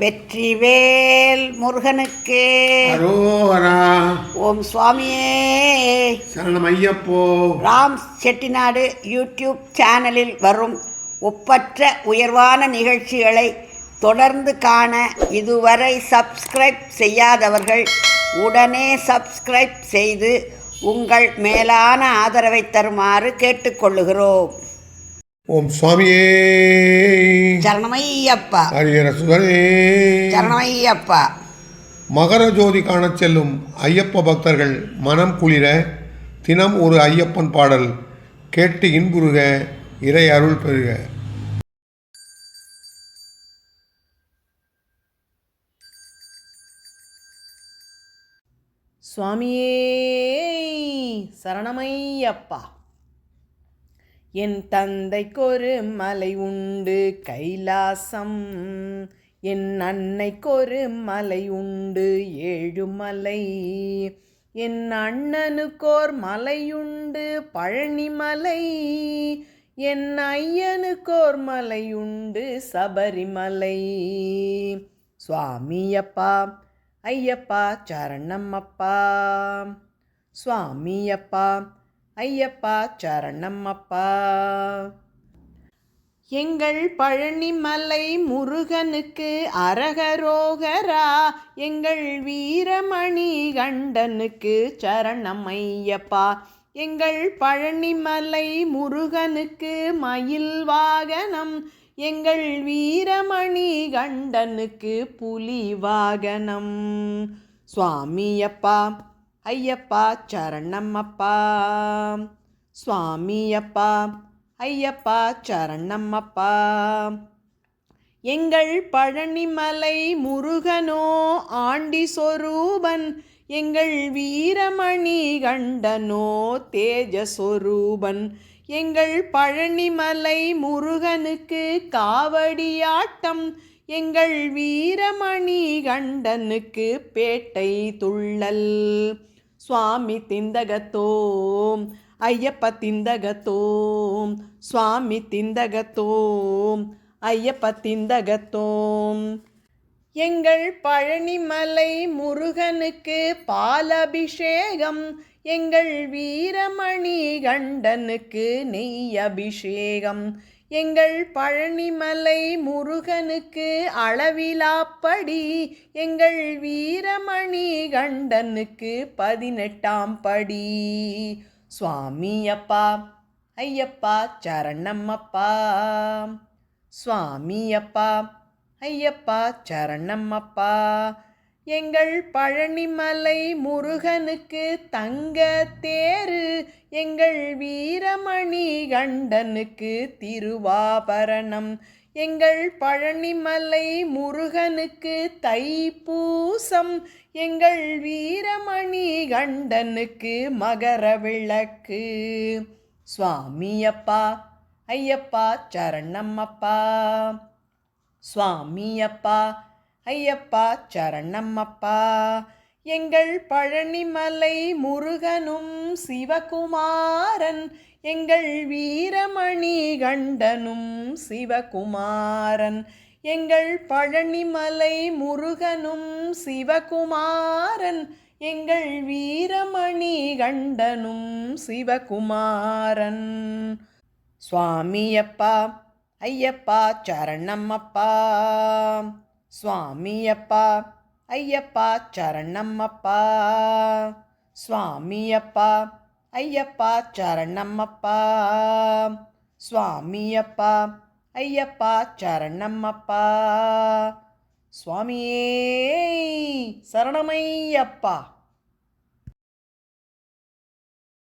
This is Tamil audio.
வெற்றிவேல் முருகனுக்கு. அரோகரா ஓம் சுவாமியே. சரணம் ஐயப்போ ராம் செட்டிநாடு யூடியூப் சேனலில் வரும் ஒப்பற்ற உயர்வான நிகழ்ச்சிகளை தொடர்ந்து காண இதுவரை சப்ஸ்கிரைப் செய்யாதவர்கள் உடனே சப்ஸ்கிரைப் செய்து உங்கள் மேலான ஆதரவை தருமாறு கேட்டுக்கொள்ளுகிறோம். ஓம் சுவாமியே. சரணமையப்பா. ஹரிஹர சுதனே சரணமையப்பா. மகர ஜோதி காணச் செல்லும் ஐயப்ப பக்தர்கள் மனம் குளிர தினம் ஒரு ஐயப்பன் பாடல் கேட்டு இன்புறுக இறை அருள் பெறுக. சுவாமியே சரணமையப்பா. என் தந்தைக்கொரு மலை உண்டு கைலாசம். என் அன்னைக்கொரு மலை உண்டு ஏழுமலை என் அண்ணனுக்கோர் மலையுண்டு பழனிமலை என் ஐயனுக்கோர் மலையுண்டு சபரிமலை. சுவாமியப்பா ஐயப்பா சரணம் அப்பா. சுவாமியப்பா ஐயப்பா சரணம்மப்பா. எங்கள் பழனிமலை முருகனுக்கு அரகரோகரா எங்கள் வீரமணி கண்டனுக்கு சரணம் ஐயப்பா எங்கள் பழனிமலை முருகனுக்கு மயில் வாகனம் எங்கள் வீரமணி கண்டனுக்கு புலி வாகனம். சுவாமியப்பா ஐயப்பா சரணம்மப்பா. சுவாமியப்பா ஐயப்பா சரணம்மப்பா. எங்கள் பழனிமலை முருகனோ ஆண்டி சொரூபன். எங்கள் வீரமணி கண்டனோ தேஜஸ்வரூபன். எங்கள் பழனிமலை முருகனுக்கு காவடியாட்டம். எங்கள் வீரமணி கண்டனுக்கு பேட்டை துள்ளல். சுவாமி திந்தகத்தோம் ஐயப்ப திந்தகத்தோம் சுவாமி திந்தகத்தோம் ஐயப்ப திந்தகத்தோம். எங்கள் பழனிமலை முருகனுக்கு பாலபிஷேகம் எங்கள் வீரமணி கண்டனுக்கு நெய் அபிஷேகம் எங்கள் பழனிமலை முருகனுக்கு அளவிலாப்படி எங்கள் வீரமணி கண்டனுக்கு பதினெட்டாம் படி. சுவாமியப்பா ஐயப்பா சரணம்மப்பா. சுவாமியப்பா ஐயப்பா சரணம்மப்பா. எங்கள் பழனிமலை முருகனுக்கு தங்க தேரு எங்கள் வீரமணி கண்டனுக்கு திருவாபரணம் எங்கள் பழனிமலை முருகனுக்கு தைப்பூசம் எங்கள் வீரமணி கண்டனுக்கு மகர விளக்கு. சுவாமியப்பா ஐயப்பா சரணம்மப்பா. சுவாமியப்பா ஐயப்பா சரணம்மப்பா. எங்கள் பழனிமலை முருகனும் சிவகுமாரன். எங்கள் வீரமணி கண்டனும் சிவகுமாரன். எங்கள் பழனிமலை முருகனும் சிவகுமாரன். எங்கள் வீரமணி கண்டனும் சிவகுமாரன். சுவாமியப்பா ஐயப்பா சரணம்மப்பா. சுவாமி அப்பா ஐயப்பா சரணம்மப்பா. சுவாமியப்பா ஐயப்பா சரணம்மப்பா. சுவாமியப்பா ஐயப்பா சரணம்மப்பா. சுவாமியே சரணமையப்பா.